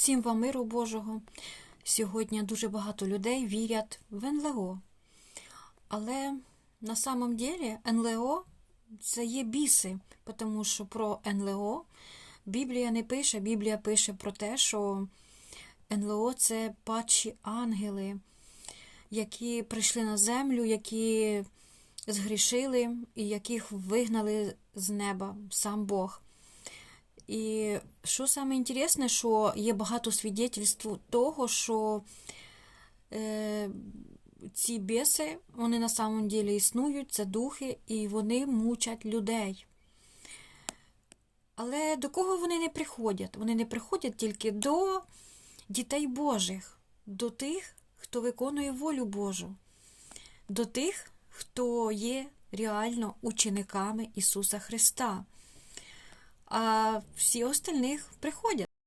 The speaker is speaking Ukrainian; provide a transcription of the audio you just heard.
Всім вам миру Божого. Сьогодні дуже багато людей вірять в НЛО. Але на самом деле НЛО це є біси, тому що про НЛО Біблія не пише. Біблія пише про те, що НЛО це падші ангели, які прийшли на землю, які згрішили і яких вигнали з неба сам Бог. І що саме інтересне, що є багато свідетельств того, що е, ці біси, вони на самом деле існують, це духи, і вони мучать людей. Але до кого вони не приходять? Вони не приходять тільки до дітей Божих, до тих, хто виконує волю Божу, до тих, хто є реально учениками Ісуса Христа. А всі остальних приходять.